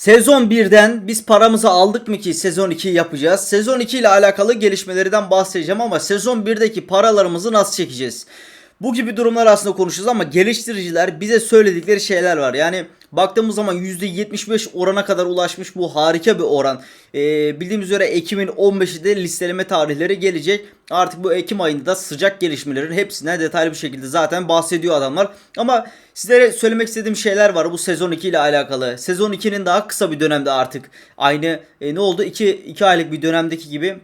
Sezon 1'den biz paramızı aldık mı ki sezon 2 yapacağız. Sezon 2 ile alakalı gelişmelerden bahsedeceğim ama sezon 1'deki paralarımızı nasıl çekeceğiz? Bu gibi durumlar aslında konuşacağız ama geliştiriciler bize söyledikleri şeyler var. Yani baktığımız zaman %75 orana kadar ulaşmış bu harika bir oran. Ee, bildiğimiz üzere Ekim'in 15'inde listeleme tarihleri gelecek. Artık bu Ekim ayında da sıcak gelişmelerin hepsinden detaylı bir şekilde zaten bahsediyor adamlar. Ama sizlere söylemek istediğim şeyler var bu sezon 2 ile alakalı. Sezon 2'nin daha kısa bir dönemde artık aynı e, ne oldu 2 2 aylık bir dönemdeki gibi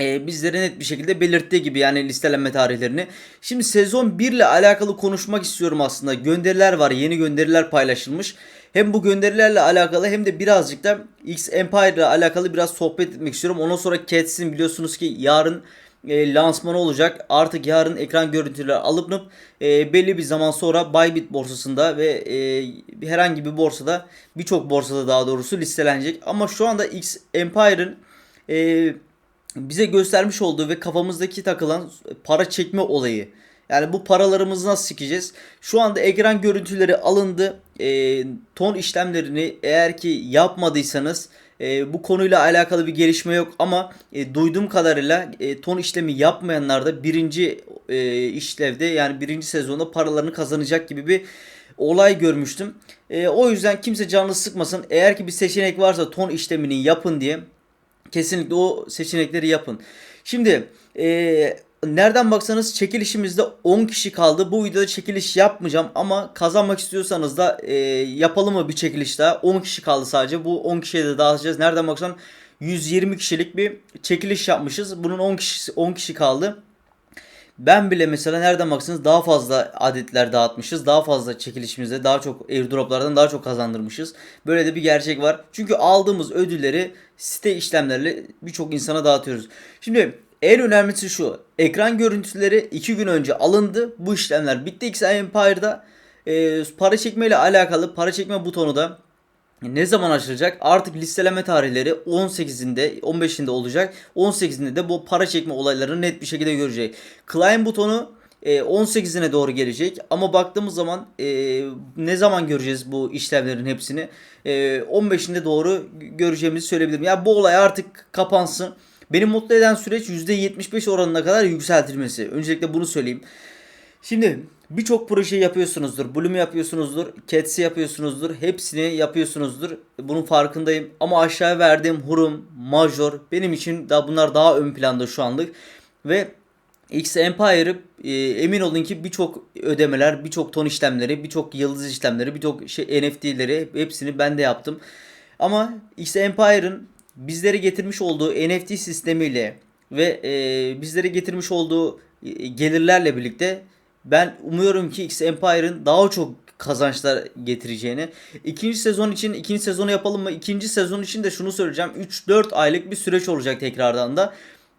e, bizlere net bir şekilde belirttiği gibi yani listelenme tarihlerini. Şimdi sezon 1 ile alakalı konuşmak istiyorum aslında. Gönderiler var, yeni gönderiler paylaşılmış. Hem bu gönderilerle alakalı hem de birazcık da X Empire ile alakalı biraz sohbet etmek istiyorum. Ondan sonra Cats'in biliyorsunuz ki yarın e, lansmanı olacak. Artık yarın ekran görüntüleri alınıp e, belli bir zaman sonra Bybit borsasında ve e, herhangi bir borsada birçok borsada daha doğrusu listelenecek. Ama şu anda X Empire'ın e, bize göstermiş olduğu ve kafamızdaki takılan para çekme olayı. Yani bu paralarımızı nasıl sikeceğiz? Şu anda ekran görüntüleri alındı. E, ton işlemlerini eğer ki yapmadıysanız e, bu konuyla alakalı bir gelişme yok ama e, duyduğum kadarıyla e, ton işlemi yapmayanlar da birinci e, işlevde yani birinci sezonda paralarını kazanacak gibi bir olay görmüştüm. E, o yüzden kimse canını sıkmasın. Eğer ki bir seçenek varsa ton işlemini yapın diye Kesinlikle o seçenekleri yapın. Şimdi eee, nereden baksanız çekilişimizde 10 kişi kaldı. Bu videoda çekiliş yapmayacağım ama kazanmak istiyorsanız da eee, yapalım mı bir çekiliş daha? 10 kişi kaldı sadece. Bu 10 kişiye de dağıtacağız. Nereden baksan 120 kişilik bir çekiliş yapmışız. Bunun 10 kişisi 10 kişi kaldı. Ben bile mesela nereden baksanız daha fazla adetler dağıtmışız. Daha fazla çekilişimizde daha çok airdroplardan daha çok kazandırmışız. Böyle de bir gerçek var. Çünkü aldığımız ödülleri site işlemlerle birçok insana dağıtıyoruz. Şimdi en önemlisi şu. Ekran görüntüleri 2 gün önce alındı. Bu işlemler bitti X Empire'da. Ee, para çekme ile alakalı para çekme butonu da ne zaman açılacak? Artık listeleme tarihleri 18'inde, 15'inde olacak. 18'inde de bu para çekme olaylarını net bir şekilde görecek. Claim butonu e, 18'ine doğru gelecek. Ama baktığımız zaman e, ne zaman göreceğiz bu işlemlerin hepsini? E, 15'inde doğru göreceğimizi söyleyebilirim. Ya bu olay artık kapansın. Beni mutlu eden süreç %75 oranına kadar yükseltilmesi. Öncelikle bunu söyleyeyim. Şimdi birçok proje yapıyorsunuzdur. Bloom'u yapıyorsunuzdur. Cats'i yapıyorsunuzdur. Hepsini yapıyorsunuzdur. Bunun farkındayım. Ama aşağı verdiğim Hurum, Major benim için daha bunlar daha ön planda şu anlık. Ve X Empire'ı e, emin olun ki birçok ödemeler, birçok ton işlemleri, birçok yıldız işlemleri, birçok şey NFT'leri hepsini ben de yaptım. Ama X Empire'ın bizlere getirmiş olduğu NFT sistemiyle ve e, bizlere getirmiş olduğu e, gelirlerle birlikte ben umuyorum ki X Empire'ın daha çok kazançlar getireceğini. İkinci sezon için ikinci sezonu yapalım mı? İkinci sezon için de şunu söyleyeceğim. 3-4 aylık bir süreç olacak tekrardan da.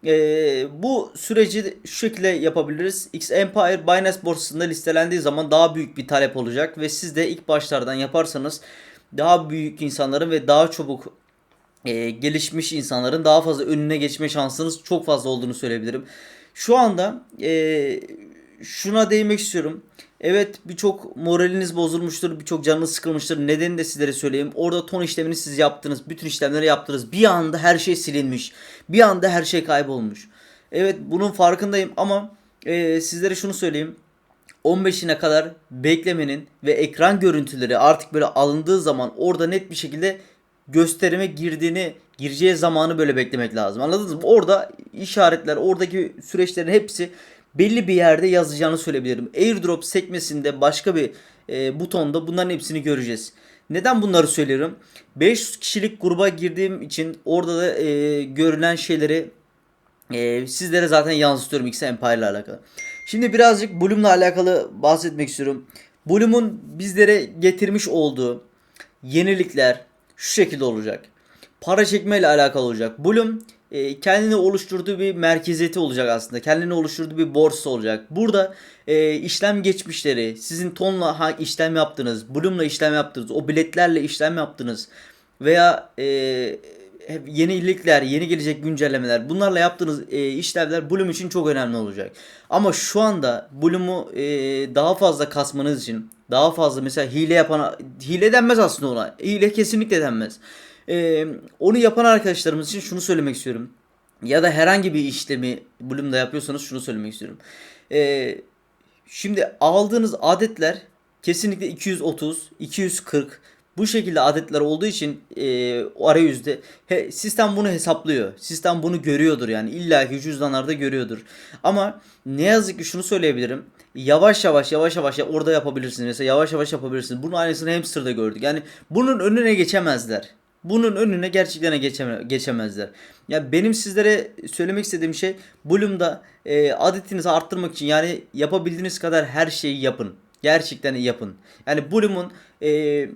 Ee, bu süreci şu şekilde yapabiliriz. X Empire Binance borsasında listelendiği zaman daha büyük bir talep olacak ve siz de ilk başlardan yaparsanız daha büyük insanların ve daha çabuk e, gelişmiş insanların daha fazla önüne geçme şansınız çok fazla olduğunu söyleyebilirim. Şu anda e, şuna değinmek istiyorum. Evet birçok moraliniz bozulmuştur, birçok canınız sıkılmıştır. Nedenini de sizlere söyleyeyim. Orada ton işlemini siz yaptınız, bütün işlemleri yaptınız. Bir anda her şey silinmiş. Bir anda her şey kaybolmuş. Evet bunun farkındayım ama e, sizlere şunu söyleyeyim. 15'ine kadar beklemenin ve ekran görüntüleri artık böyle alındığı zaman orada net bir şekilde gösterime girdiğini gireceği zamanı böyle beklemek lazım. Anladınız mı? Orada işaretler, oradaki süreçlerin hepsi belli bir yerde yazacağını söyleyebilirim. Airdrop sekmesinde başka bir e, butonda bunların hepsini göreceğiz. Neden bunları söylüyorum? 500 kişilik gruba girdiğim için orada da e, görülen şeyleri e, sizlere zaten yansıtıyorum X Empire ile alakalı. Şimdi birazcık Bloom'la alakalı bahsetmek istiyorum. Bloom'un bizlere getirmiş olduğu yenilikler şu şekilde olacak. Para çekme ile alakalı olacak. Bloom e, kendini oluşturduğu bir merkeziyeti olacak aslında. Kendini oluşturduğu bir borsa olacak. Burada e, işlem geçmişleri, sizin tonla ha, işlem yaptınız, Bloom'la işlem yaptınız, o biletlerle işlem yaptınız veya e, yenilikler, yeni gelecek güncellemeler bunlarla yaptığınız e, işlemler Bloom için çok önemli olacak. Ama şu anda Bloom'u e, daha fazla kasmanız için daha fazla mesela hile yapan hile denmez aslında ona. Hile kesinlikle denmez. Ee, onu yapan arkadaşlarımız için şunu söylemek istiyorum. Ya da herhangi bir işlemi Bloom'da yapıyorsanız şunu söylemek istiyorum. Ee, şimdi aldığınız adetler kesinlikle 230, 240 bu şekilde adetler olduğu için e, o arayüzde he, sistem bunu hesaplıyor. Sistem bunu görüyordur yani illaki cüzdanlarda görüyordur. Ama ne yazık ki şunu söyleyebilirim. Yavaş yavaş yavaş yavaş ya orada yapabilirsiniz. Mesela yavaş yavaş yapabilirsiniz. Bunun aynısını hamster'da gördük. Yani bunun önüne geçemezler. Bunun önüne gerçekten geçeme, geçemezler. Ya benim sizlere söylemek istediğim şey Bloom'da e, adetinizi arttırmak için yani yapabildiğiniz kadar her şeyi yapın. Gerçekten yapın. Yani Bloom'un e,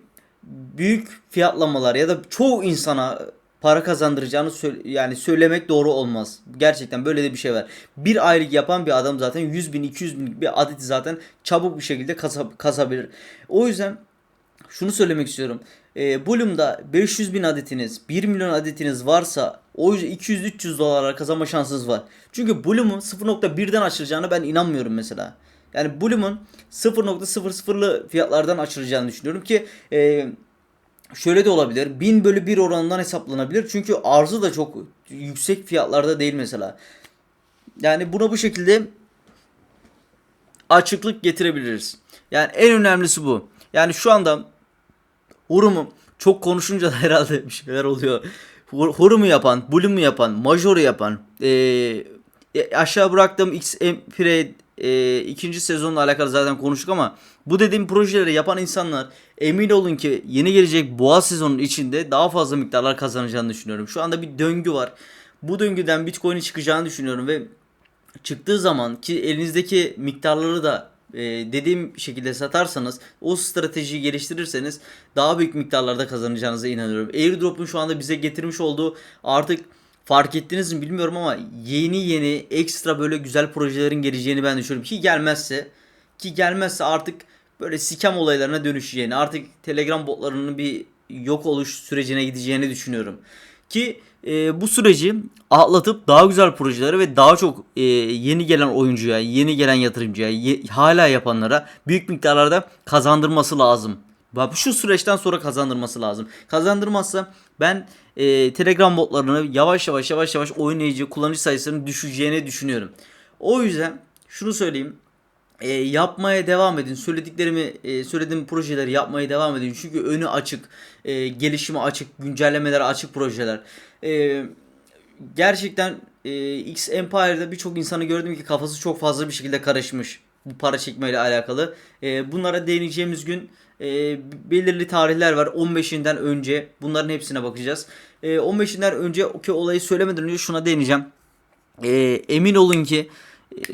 büyük fiyatlamalar ya da çoğu insana para kazandıracağını söyle- yani söylemek doğru olmaz. Gerçekten böyle de bir şey var. Bir aylık yapan bir adam zaten 100 bin 200 bin bir adeti zaten çabuk bir şekilde kasa- kasabilir. O yüzden şunu söylemek istiyorum. E, Bloom'da 500 bin adetiniz, 1 milyon adetiniz varsa o yüzden 200-300 dolara kazanma şansınız var. Çünkü Bloom'un 0.1'den açılacağına ben inanmıyorum mesela. Yani Bloom'un 0.00'lı fiyatlardan açılacağını düşünüyorum ki e, şöyle de olabilir. 1000 bölü 1 oranından hesaplanabilir. Çünkü arzı da çok yüksek fiyatlarda değil mesela. Yani buna bu şekilde açıklık getirebiliriz. Yani en önemlisi bu. Yani şu anda Hurum'u çok konuşunca da herhalde bir şeyler oluyor. Hurum'u yapan, Bloom'u yapan, Major'u yapan, eee, e, aşağı bıraktığım X Empire e, ikinci sezonla alakalı zaten konuştuk ama bu dediğim projeleri yapan insanlar emin olun ki yeni gelecek boğa sezonun içinde daha fazla miktarlar kazanacağını düşünüyorum. Şu anda bir döngü var. Bu döngüden Bitcoin'in çıkacağını düşünüyorum ve çıktığı zaman ki elinizdeki miktarları da e, dediğim şekilde satarsanız o stratejiyi geliştirirseniz daha büyük miktarlarda kazanacağınıza inanıyorum. Airdrop'un şu anda bize getirmiş olduğu artık fark ettiniz mi bilmiyorum ama yeni yeni ekstra böyle güzel projelerin geleceğini ben düşünüyorum ki gelmezse ki gelmezse artık böyle scam olaylarına dönüşeceğini artık Telegram botlarının bir yok oluş sürecine gideceğini düşünüyorum. Ki e, bu süreci atlatıp daha güzel projelere ve daha çok e, yeni gelen oyuncuya, yeni gelen yatırımcıya, ye- hala yapanlara büyük miktarlarda kazandırması lazım. Bak şu süreçten sonra kazandırması lazım. Kazandırmazsa ben e, Telegram botlarını yavaş yavaş yavaş yavaş oynayıcı kullanıcı sayısının düşeceğini düşünüyorum. O yüzden şunu söyleyeyim e, yapmaya devam edin. Söylediklerimi, e, söylediğim projeleri yapmaya devam edin. Çünkü önü açık, e, gelişime açık, güncellemelere açık projeler. E, gerçekten e, X Empire'da birçok insanı gördüm ki kafası çok fazla bir şekilde karışmış bu para çekmeyle alakalı. E, bunlara değineceğimiz gün e, belirli tarihler var. 15'inden önce bunların hepsine bakacağız. E, 15'inden önce ki olayı söylemeden önce şuna değineceğim. E, emin olun ki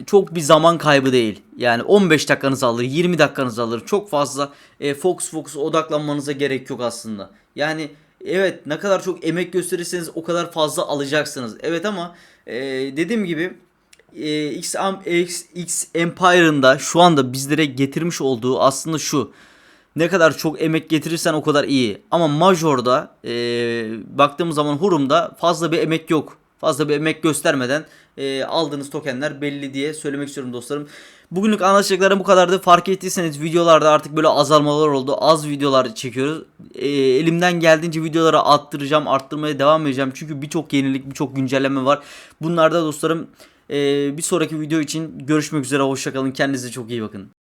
çok bir zaman kaybı değil. Yani 15 dakikanızı alır, 20 dakikanızı alır. Çok fazla e, fokus fokus odaklanmanıza gerek yok aslında. Yani evet ne kadar çok emek gösterirseniz o kadar fazla alacaksınız. Evet ama e, dediğim gibi e, X, X, X Empire'ın da şu anda bizlere getirmiş olduğu aslında şu. Ne kadar çok emek getirirsen o kadar iyi. Ama Major'da e, baktığımız zaman Hurum'da fazla bir emek yok. Fazla bir emek göstermeden e, aldığınız tokenler belli diye söylemek istiyorum dostlarım. Bugünlük anlatacaklarım bu kadardı. Fark ettiyseniz videolarda artık böyle azalmalar oldu. Az videolar çekiyoruz. E, elimden geldiğince videoları arttıracağım, arttırmaya devam edeceğim. Çünkü birçok yenilik, birçok güncelleme var. Bunlarda dostlarım e, bir sonraki video için görüşmek üzere. Hoşçakalın. Kendinize çok iyi bakın.